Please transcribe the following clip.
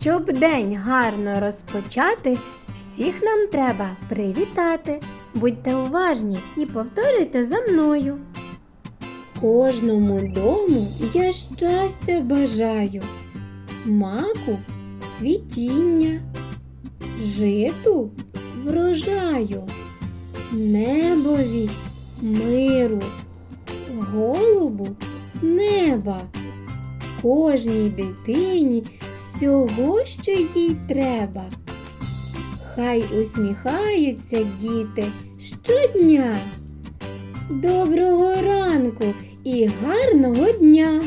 Щоб день гарно розпочати, всіх нам треба привітати. Будьте уважні і повторюйте за мною. Кожному дому я щастя бажаю, маку цвітіння, житу врожаю, небові миру, голубу неба, кожній дитині всього, що їй треба. Хай усміхаються діти щодня. Доброго ранку і гарного дня!